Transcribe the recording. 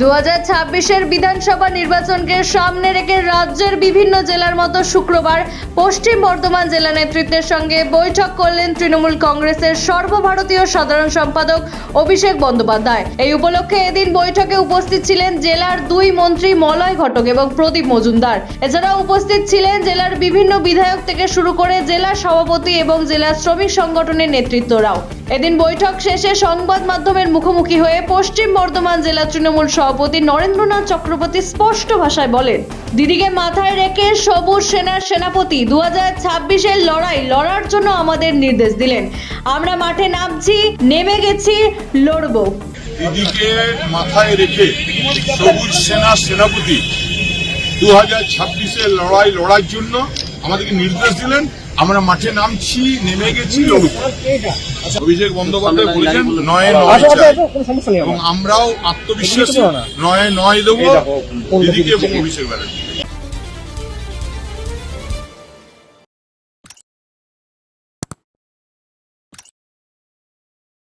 দু বিধানসভা নির্বাচনকে সামনে রেখে রাজ্যের বিভিন্ন জেলার মতো শুক্রবার পশ্চিম বর্ধমান জেলা নেতৃত্বের সঙ্গে বৈঠক করলেন তৃণমূল কংগ্রেসের সর্বভারতীয় সাধারণ সম্পাদক অভিষেক বন্দ্যোপাধ্যায়। এই উপলক্ষে এদিন বৈঠকে উপস্থিত ছিলেন জেলার দুই মন্ত্রী মলয় ঘটক এবং প্রদীপ মজুমদার। এছাড়া উপস্থিত ছিলেন জেলার বিভিন্ন বিধায়ক থেকে শুরু করে জেলা সভাপতি এবং জেলা শ্রমিক সংগঠনের নেতৃত্বরাও। এদিন বৈঠক শেষে সংবাদ মাধ্যমের মুখোমুখি হয়ে পশ্চিম বর্ধমান জেলা তৃণমূল সভাপতি নরেন্দ্রনাথ চক্রবর্তী স্পষ্ট ভাষায় বলেন, দিদিকে মাথায় রেখে সবুজ সেনার সেনাপতি দু হাজার লড়াই লড়ার জন্য আমাদের নির্দেশ দিলেন। আমরা মাঠে নামছি, নেমে গেছি, লড়বো। দিদিকে মাথায় রেখে সবুজ সেনা সেনাপতি দু হাজার ছাব্বিশের লড়াই লড়ার জন্য আমাদেরকে নির্দেশ দিলেন। আমরা মাঠে নামছি নেমে গেছি অভিষেক বন্দ্যোপাধ্যায় বলেছেন নয় নয় এবং আমরাও আত্মবিশ্বাসী নয় নয় দেবো দিদিকে এবং অভিষেক ব্যানার্জি।